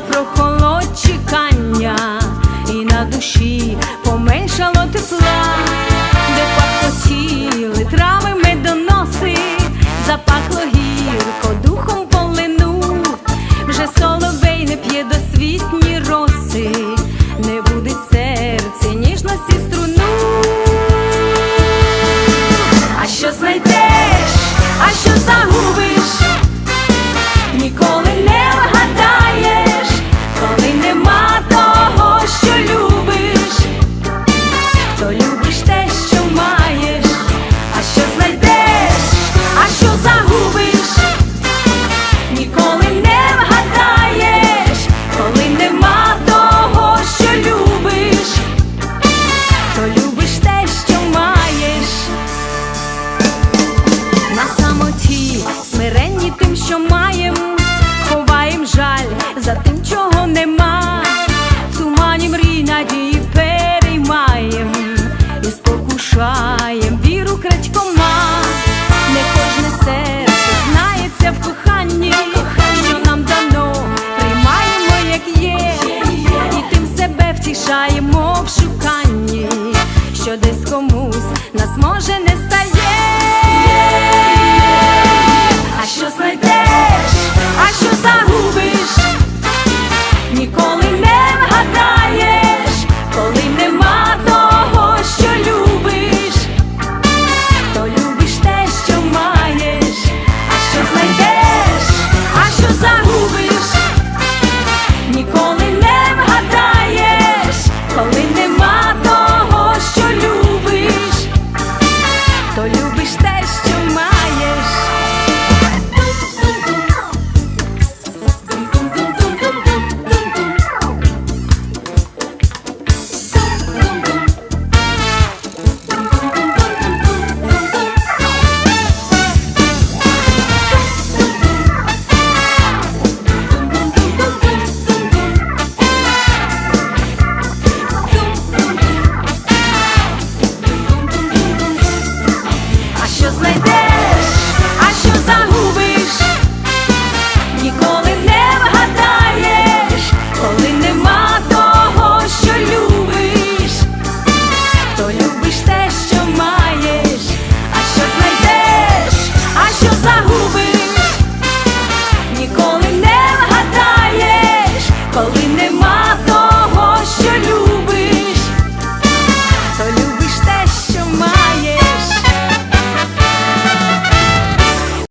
прохолод чекання, і на душі поменшала. Тим, що маєм, ховаєм жаль за тим, чого нема. В тумані мрій надії переймаєм і спокушаєм віру крадькома. Не кожне серце знається в коханні, що нам дано, приймаємо, як є, і тим себе втішаємо в шуканні, що десь комусь нас може не стає. fiz teste.